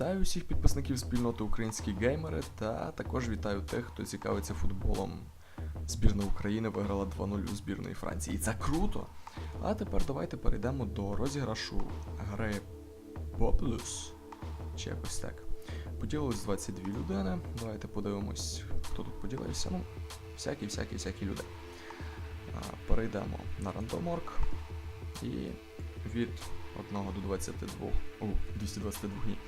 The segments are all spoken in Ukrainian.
Вітаю всіх підписників спільноти Українські геймери та також вітаю тих, хто цікавиться футболом. Збірна України виграла 2-0 у збірної Франції. Це круто! А тепер давайте перейдемо до розіграшу гри Populous. Чи якось так. Поділилось 22 людини. Давайте подивимось, хто тут поділився. Ну, всякі, всякі, всякі люди. Перейдемо на рандоморг і від 1 до 22, о, 222 ні,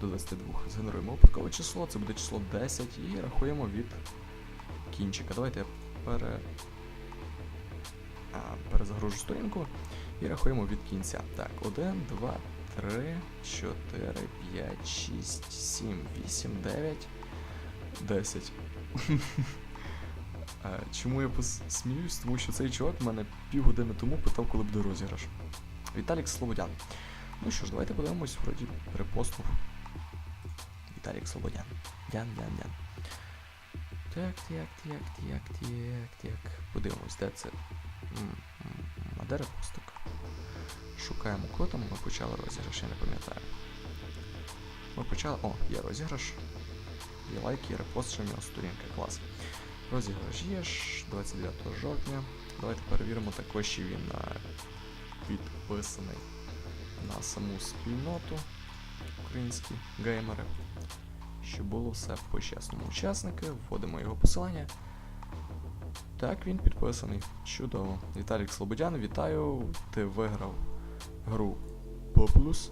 до 22 згенеруємо випадкове число, це буде число 10 і рахуємо від кінчика. Давайте я пере... а, перезагружу сторінку і рахуємо від кінця. Так, 1, 2, 3, 4, 5, 6, 7, 8, 9, 10. Е, Чому я пос- сміюсь? Тому що цей чувак мене півгодини тому питав, коли буде розіграш. Віталік Слободян. Ну що ж, давайте подивимось, вроді перепостив. Віталік Слободян. Дян, дян, дян. Так, так, так, так, так, так. Подивимось, де це. А де репостик? Шукаємо, коли там ми почали розіграш, я не пам'ятаю. Ми почали. О, є розіграш. Є лайк, є репост, ще в нього сторінка, клас. Розіграш є ж 29 жовтня. Давайте перевіримо також, чи він підписаний на саму спільноту українські геймери. Щоб було все по-чесному. Учасники, вводимо його посилання. Так, він підписаний. Чудово. Віталік Слободян, вітаю. Ти виграв гру Populous.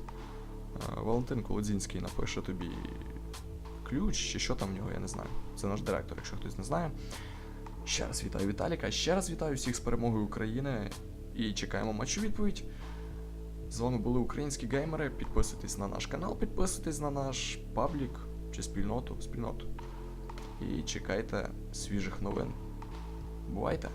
Е, Валентин Колодзінський напише тобі ключ, чи що там в нього, я не знаю. Це наш директор, якщо хтось не знає. Ще раз вітаю Віталіка, ще раз вітаю всіх з перемогою України і чекаємо матчу відповідь. З вами були українські геймери. Підписуйтесь на наш канал, підписуйтесь на наш паблік чи спільноту, спільноту. І чекайте свіжих новин. Бувайте!